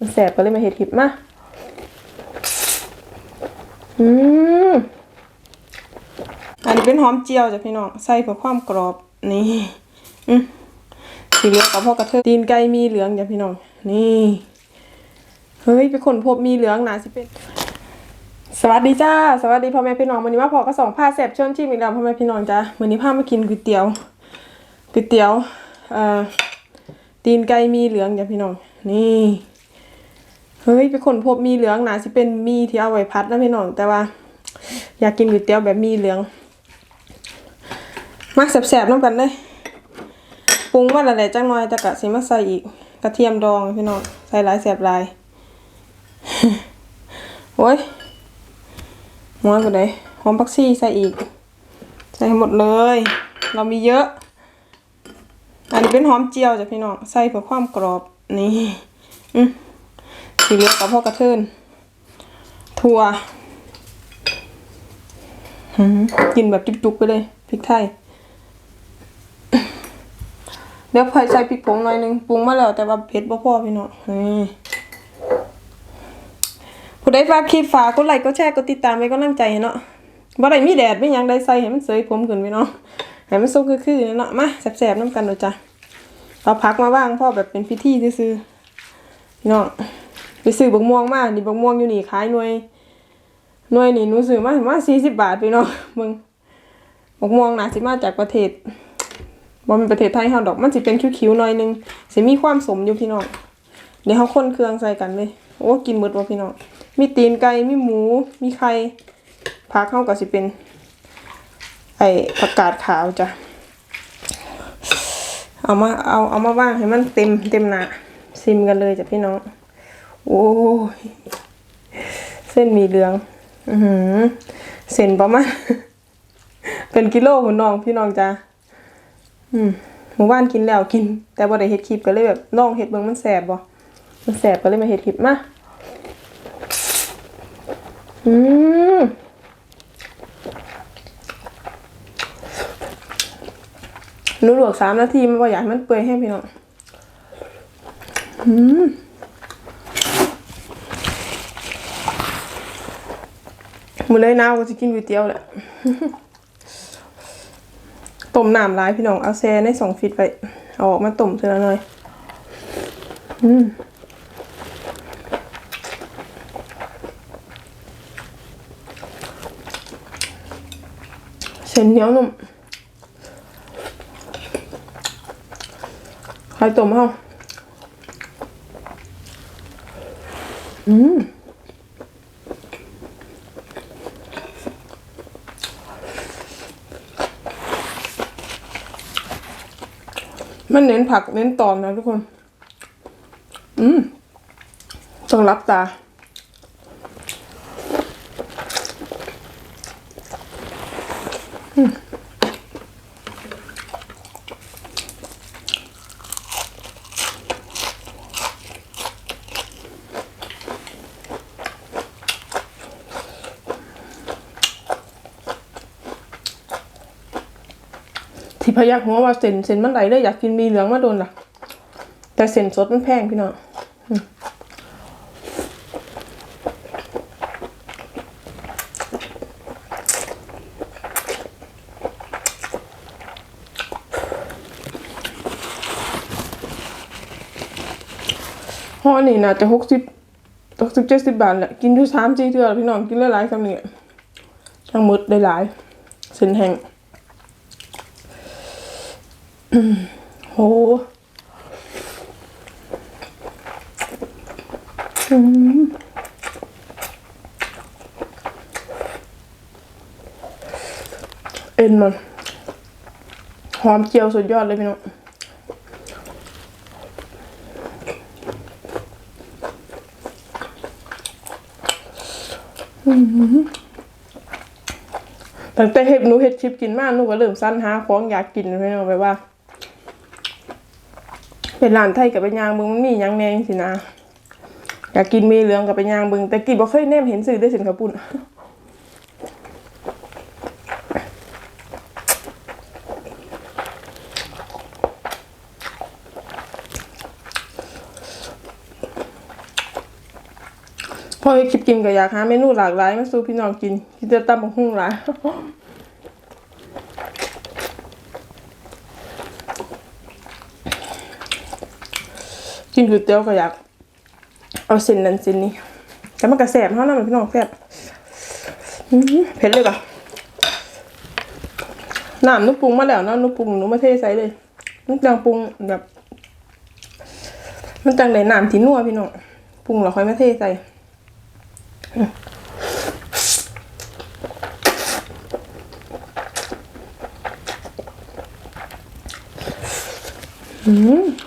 มันแสบก็เลยมาเห็ดคลิปมา อืมอันนี้เป็นหอมเจียวจ้ะพี่น้อง ใส่เพื่อความกรอบ นี่อืมสีเหลืองกับพ่อกระเทยตีนไก่มีเหลืองจ้ะพี่น้อง นี่ เฮ้ยไปคนพบมีเหลืองนะสิเป็น สวัสดีจ้า สวัสดีพ่อแม่พี่น้องวันนี้ว่าพอก็สองผ้าแสบชิญชิมอีกแล้วพ่อแม่พี่น้องจ้าวันนี้พามากินก๋วยเตี๋ยว ก๋วยเตี๋ยว เอ่อ ตีนไก่มีเหลืองจ้ะพี่น้อง นี่ เฮ้ยไปคนพบมีเหลืองนะสิเป็นมีที่เอาไว้พัดนะพี่น้องแต่ว่า อยากกินก๋วยเตี๋ยวแบบมีเหลืองมาแสบๆน้ำกันเลยปรุงว่าอะไรจังน้อยแต่กะสิมาใส่อีกกระเทียมดองพี่น้องใส่หลายแสบหลายโอ้ยม้วนไปเลยหอมผักชีใส่อีก ใส่หมดเลย เรามีเยอะ อันนี้เป็นหอมเจียวจ้ะพี่น้องใส่เพื่อความกรอบนี่อืม สีเหลืองกับพ่อกระเทินถั่วหืมกินแบบจุกๆไปเลยพริกไทย เดี๋ยวพอยใส่พริกผงหน่อยหนึงปรุงมาแล้วแต่ว่าเผ็ดบ่พอพี่น้องผู้ใดฝากคลิปฝากกดไลค์กดแชร์กดติดตามไว้ก็นั่งใจให้เนาะบ่ได้มีแดดไม่ยังได้ใส่ให้มันเสยผมขึ้นไปเนาะให้มันสุกคือๆเนาะมาแซ่บๆน้ำกันเนาะจ้ะเอาพักมาว่างพ่อแบบเป็นพิธีซื่อๆพี่น้อง ไปซื้อบักม่วงมานี่บักม่วงอยู่นี่ขายหน่วย หน่วยนี่หนูซื้อมามา40บบาทพี่น้องมึงบักม่วงน่าสิมาจากประเทศบ่เป็นประเทศไทยเฮาดอกมันสิเป็นคิ้วๆหน่อยนึงสิมีความสมอยู่พี่น้องเดี๋ยวเฮาคนเครื่องใส่กันเลยโอ้กินหมดบ่พี่น้องมีตีนไก่มีหมูมีไข่ผักเข้าก็สิเป็น ไอผักกาดขาวจ้ะเอามาเอาเอามาว่างให้มันเต็มเต็มหนาซิมกันเลยจ้ะพี่น้อง โอ้ยเส้นมีเหลือง อือหือเส้นประมาณ เป็นกิโลคุณน้องพี่น้องจ้ะอืมหมู่บ้านกินแล้วกิน แต่บ่ได้เฮ็ดคลิปก็เลยแบบลองเฮ็ดเบิ่งมันแสบบ่มันแสบก็เลยมาเฮ็ดคลิปมาอืมหนูลวกสามนาทีมันบ่อยากให้มันเปื่อยแห้งพี่น้องอืม มื้อเลยนาวก็จะกินก๋วยเตี๋ยวแหละต้มน้ำร้ายพี่น้องเอาแซ่ในสองฟิตไปเอาออกมาต้มเท่านั้นหน่อย อืมเส้นเหนียวนุ่มไข่ต้มเฮาอืม มันเน้นผักเน้นตอนนะทุกคน อืม ต้องรับตา อืม พยักหัวว่าเส้นเส้นมันไหลเลยอยากกินมีเหลืองมาโดนล่ะ แต่เส้นสดมันแพงพี่น้องห่อนี่น่าจะหกสิบหกสิบเจ็ดสิบบาทแหละกินอยู่สามสี่เทื่อพี่น้องกินหลายๆคำนี้ทั้งหมดได้หลายเส้นแห้ง โหอืมเอ็นมันหอมเจียวสุดยอดเลยพี่น้องอืมตั้งแต่เห็ดหนูเห็ดชิปกินมากหนูก็เริ่มสั้นหาของอยากกินพี่น้องไปว่า เป็นร้านไทยกับเป็นยางเบิงมันมีหยังแนงสินะอยากกินเมีเหลืองกับเป็นยางเบิงแต่กินบ่เคยแนมเห็นสื่อได้สินค้าปุ่นพอคลิปกินก็อยากหาเมนูหลากหลายมาสู่พี่น้องกินที่จะตำบักหุ่งหลาย กินก๋วยเตี๋ยวก็อยากเอาเส้นนั้นเส้นนี้ แต่มันก็แสบเท่านั้นพี่น้องแสบเผ็ดเลยปะน้ำนุ่ปรุงมาแล้วนาะนุ่ปรุงหนูมาเทใส่เลยนุจังปรุงแบบมันจังได้น้ำที่นัวพี่น้องปรุงแล้วค่อยมาเทใส่อือ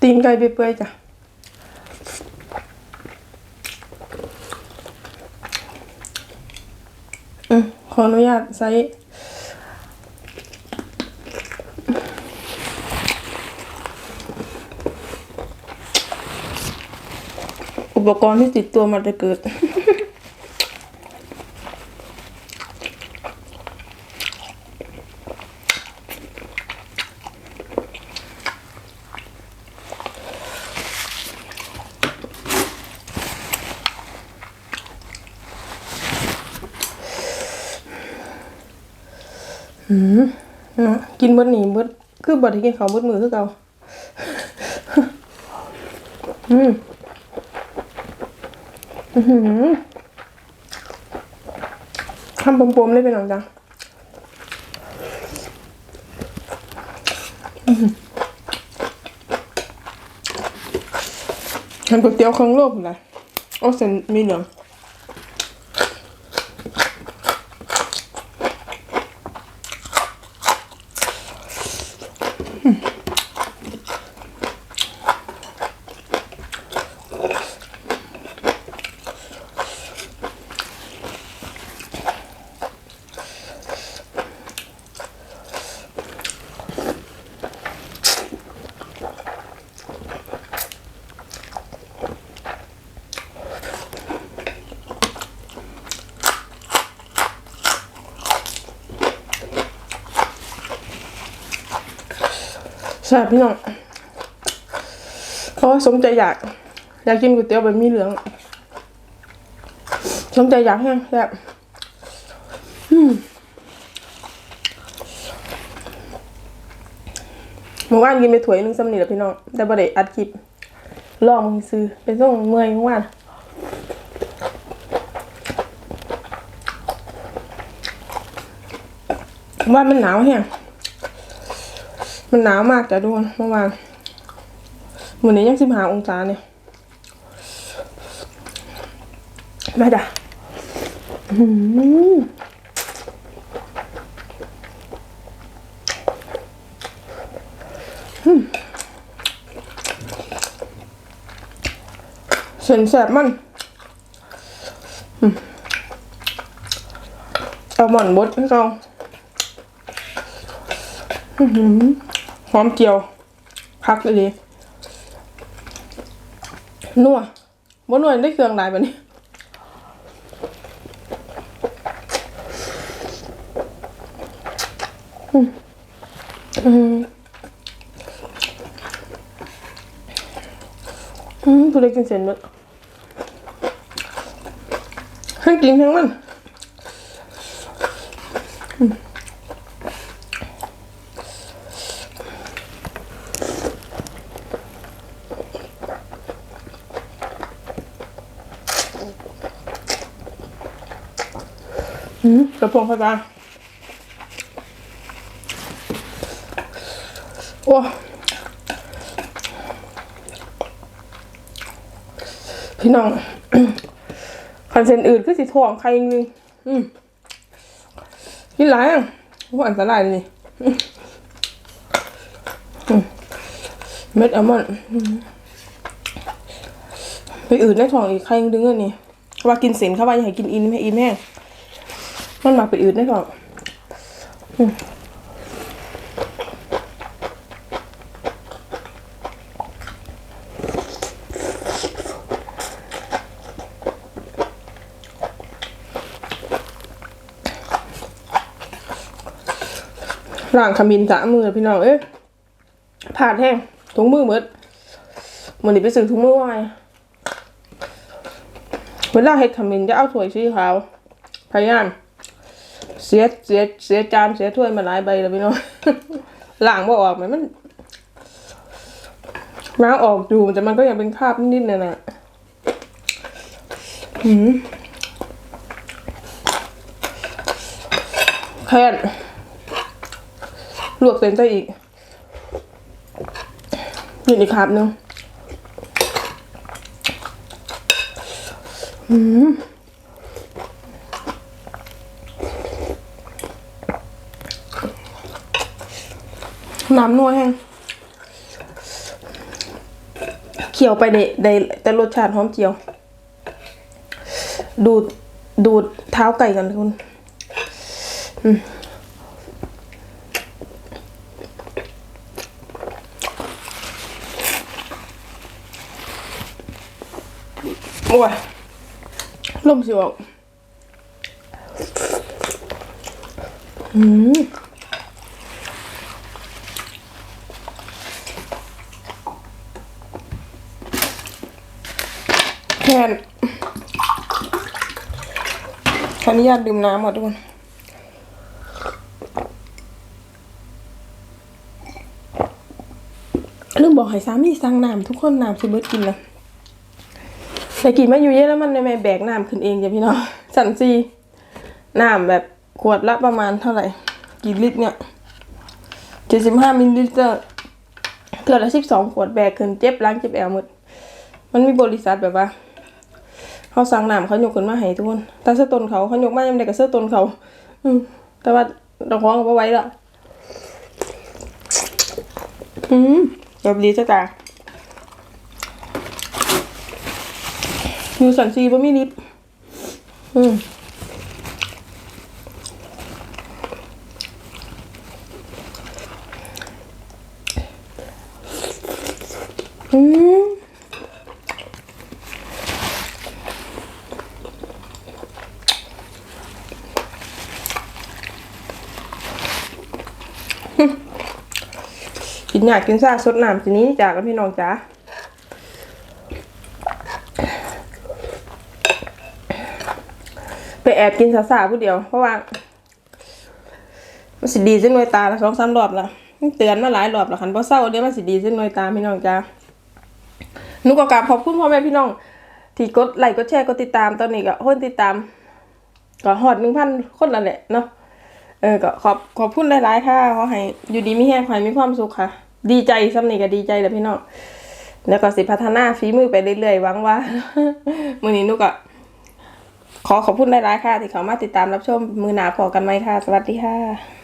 ตีนไก่เปื่อยๆจ้ะอืมขออนุญาตใส่อุปกรณ์ที่ติดตัวมาจะเกิด เนาะกินเบิดหนีเบิดคือบดที่กินเขาวเบิดมือคือเก่าอืมอื้อหือทำปมๆเลยเป็นหนังจังอื้อหือทำก๋วยเตี๋ยวเครื่องโลกเลยโอ้เส้นมีเหลือ ใช่บพี่น้องเพราะสมใจอยาก อยากกินก๋วยเตี๋ยวแบบมีเหลือง สมใจอยากแห้งแบบอืมเมื่อวานกินไปถ้วยนึงสำนีแล้วพี่น้องแต่บ่ได้อัดคลิปลองมึงซื้อไปส่งเมื่อยเมื่อวานว่ามันหนาวแห้ง มันหนาวมากแต่ดูเมื่อวานวันนี้ยังสิบหาองศาเนี่ยมาจ้ะเส้นแสบมันอมเอาหมอนบดให้เขาหอ หอมเจียวพักเลยดินัวบ่นัวได้เครื่องหลายแบบนี้อืมอืมอืมผู้ใดกินเสร็จหมดให้กินทั้งมัน อืมกระพงไฟฟ้าโอ้พี่น้องคันเซนอื่นคือสิถ่วงใครนึงอืมกินหลายอะว่าอันตรายเลยนี่เม็ดอัลมอนด์ไปอื่นได้ถ่วงอีกใครดึงอันนี้ว่ากินเส้นเข้าไปอยาให้กินอินให้อินแห้ง มันมาไปอื่นได้ก่อนล่างขมินสามมือพี่น้องเอ้ยผ่าดแห้งถุงมือหมดมันนี่ไปซื้อถุงมือไว้เวลาเฮ็ดขมิ้นจะเอาถ้วยสีขาวพยายาม เสียเสียเสียจานเสียถ้วยมาหลายใบแล้วพี่น้องล้างบ่ออกไหมมันล้างออกอยู่แต่มันก็ยังเป็นคราบนิดๆน่ะนะหืมแค่นลวกเส้นซะอีกอยู่อีกคราบนึงหืม น้ำนัวแห้งเคี่ยวไปได้ได้แต่รสชาติหอมเจียว ดูดดูดเท้าไก่กันคุณโอ้ยลมสิออกอืม แค่นขออ นุญาตดื่มน้ำก่อนทุกคนลืมบอกให้สามีสั่งน้ำทุกคนน้ำสิเบิดกินเลยแต่กินมาอยู่เยอะแล้วมันในแม่แบกน้ำขึ้นเองจ้ะพี่น้องสันซีน้ำแบบขวดละประมาณเท่าไหร่ กี่ลิตรเนี่ยเจ็ดสิบห้ามิลลิลิตรเกือบละสิบสองขวดแบกขึ้นเจ็บล้างเจ็บแอวหมด มันมีบริษัทแบบว่า เขาสั่งน้ำเขายกขึ้นมาให้ทุกคนแต่เสื้อตนเขาเขายกมายังไงกับเสื้อตนเขา อืมแต่ว่าเราคล้องเอาไว้ละอืมแบบดีจ้ะตาอยู่สันซีบ่มีลิฟอืม กินอยากกินซ่าสดน้ำทีนี้จากกันพี่น้องจ๋าไปแอบกินสาสาผู้เดียว เพราะว่ามันสิดีเส้นหนวยตาละสองสามรอบล้วมันเตือนมาหลายรอบแล้วคันเพราะเศร้าเดี๋ยวมันสิดีเส้นหนวยตาพี่น้องจ๋านุกกราบขอบคุณพ่อแม่พี่น้อง ที่กดไลค์กดแชร์กดติดตามตอนนี้ก็คนติดตาม ก็ฮอดหนึ่งพันคนล้วแหละเนาะ เออก็ขอบขอบคุณหลายๆค่ะขอให้อยู่ดีมีแห้งขอให้มีความสุขค่ะ ดีใจซ้ำนี่ก็ดีใจแล้วพี่น้องแล้วก็สิพัฒนาฝีมือไปเรื่อยๆหวังว่ามือนี้นุก็ขอขอบคุณหลายๆค่ะ ที่เขามาติดตามรับชมมือหนาพอกันไหมค่ะ สวัสดีค่ะ